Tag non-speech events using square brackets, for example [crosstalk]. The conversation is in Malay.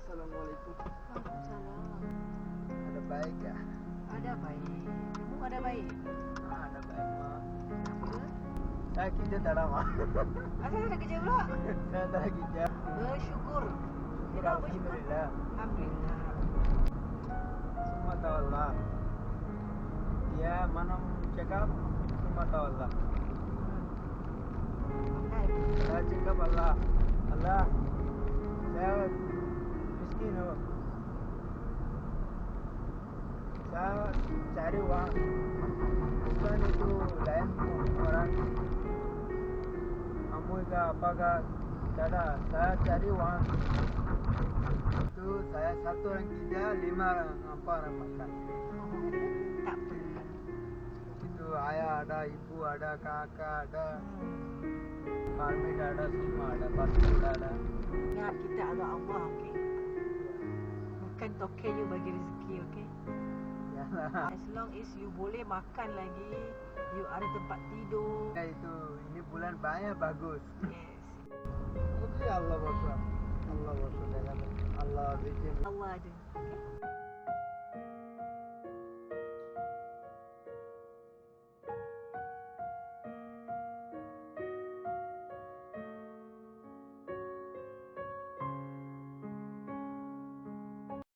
Assalamualaikum. Waalaikumsalam. Ada baik ya? Ada baik. Kamu ada baik? Ah, ada baik mak. Apa? Saya kerja tak ada mak. Asal ada kerja pula? Saya tak ada kerja. Bersyukur. Kita bersyukur. Alhamdulillah. Alhamdulillah. Semua tahu Allah. Dia mana cakap semua tahu Allah. Pandai. Saya cakap Allah. Allah. Saya oh. Saya cari uang. Bukan itu lain orang. Amul ka apa tak ada. Saya cari uang. Itu saya satu orang kerja lima orang apa orang makan. Tak perlu. Itu ayah ada, ibu ada, kakak ada, parmit ada, semua ada, pasal ada. Ingat kita ada Allah, okey? Bukan token you bagi rezeki, okey? Ya lah. [laughs] As long as you boleh makan lagi, you ada tempat tidur. Ya, itu ini bulan banyak bagus. Yes. Itu Allah berkata. Allah berkata. Allah berkata. Allah ada. Okay?